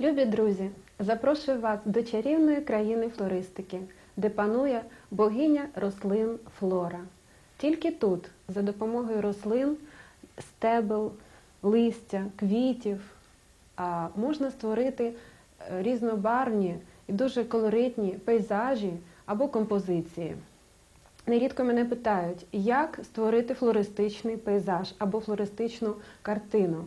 Любі друзі, запрошую вас до чарівної країни флористики, де панує богиня рослин Флора. Тільки тут, за допомогою рослин, стебел, листя, квітів, можна створити е, різнобарвні і дуже колоритні пейзажі або композиції. Нерідко мене питають, як створити флористичний пейзаж або флористичну картину.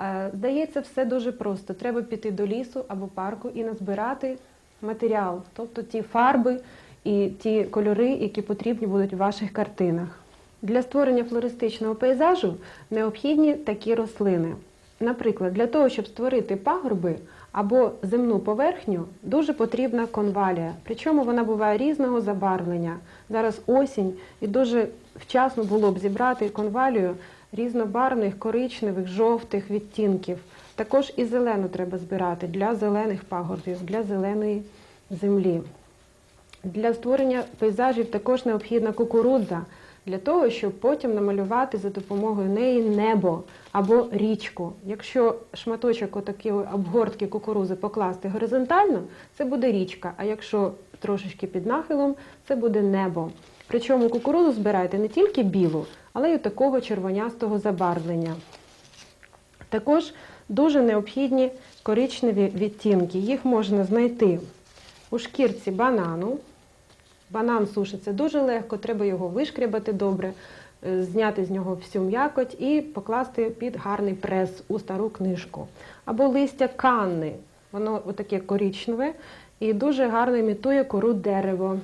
Е, Здається, все дуже просто. Треба піти до лісу або парку і назбирати матеріал, тобто ті фарби і ті кольори, які потрібні будуть у ваших картинах. Для створення флористичного пейзажу необхідні такі рослини. Наприклад, для того, щоб створити пагорби або земну поверхню, дуже потрібна конвалія. Причому вона буває різного забарвлення. Зараз осінь, і дуже вчасно було б зібрати конвалію різнобарвних, коричневих, жовтих відтінків. Також і зелену треба збирати для зелених пагорбів, для зеленої землі. Для створення пейзажів також необхідна кукурудза, для того, щоб потім намалювати за допомогою неї небо або річку. Якщо шматочок отакої обгортки кукурузи покласти горизонтально, це буде річка, а якщо трошечки під нахилом, це буде небо. Причому кукурузу збирайте не тільки білу, але й такого червонястого забарвлення. Також дуже необхідні коричневі відтінки. Їх можна знайти у шкірці банану. Банан сушиться дуже легко, треба його вишкрябати добре, е, зняти з нього всю м'якоть і покласти під гарний прес у стару книжку. Або листя канни, воно отаке коричневе і дуже гарно імітує кору дерево.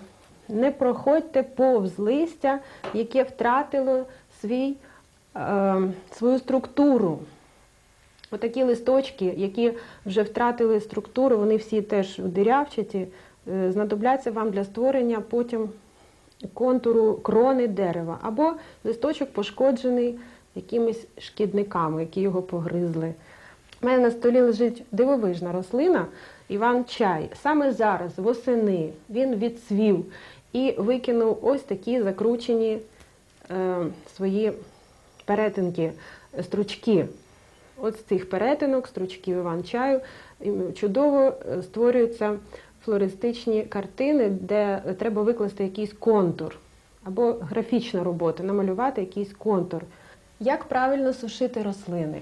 Не проходьте повз листя, яке втратило свій, е, свою структуру. Отакі листочки, які вже втратили структуру, вони всі теж дирявчаті, е, знадобляться вам для створення потім контуру крони дерева. Або листочок пошкоджений якимись шкідниками, які його погризли. У мене на столі лежить дивовижна рослина Іван-чай. Саме зараз, восени, він відцвів і викинув ось такі закручені е, свої перетинки, стручки. От з цих перетинок, стручків Іван-чаю, чудово е, створюються флористичні картини, де треба викласти якийсь контур або графічна робота, намалювати якийсь контур. Як правильно сушити рослини?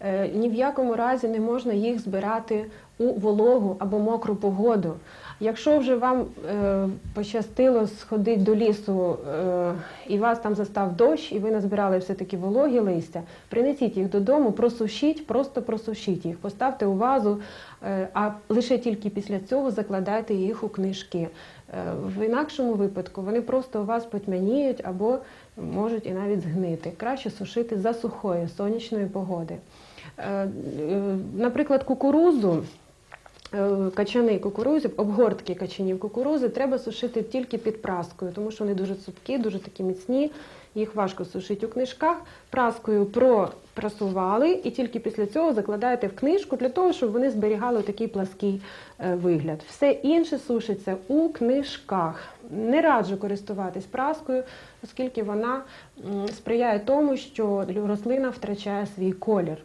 Е, Ні в якому разі не можна їх збирати у вологу або мокру погоду. Якщо вже вам е, пощастило сходити до лісу е, і вас там застав дощ, і ви назбирали все-таки вологі листя, принесіть їх додому, просушіть, просто просушіть їх, поставте у вазу, е, а лише тільки після цього закладайте їх у книжки. Е, В інакшому випадку вони просто у вас потьмяніють або можуть і навіть згнити. Краще сушити за сухої сонячної погоди. Е, е, Наприклад, кукурузу. Е, Качани кукурузів, обгортки качанів кукурузи треба сушити тільки під праскою, тому що вони дуже цупкі, дуже такі міцні, їх важко сушити у книжках. Праскою пропрасували і тільки після цього закладаєте в книжку для того, щоб вони зберігали такий плаский е, вигляд. Все інше сушиться у книжках. Не раджу користуватись праскою, оскільки вона сприяє тому, що рослина втрачає свій колір.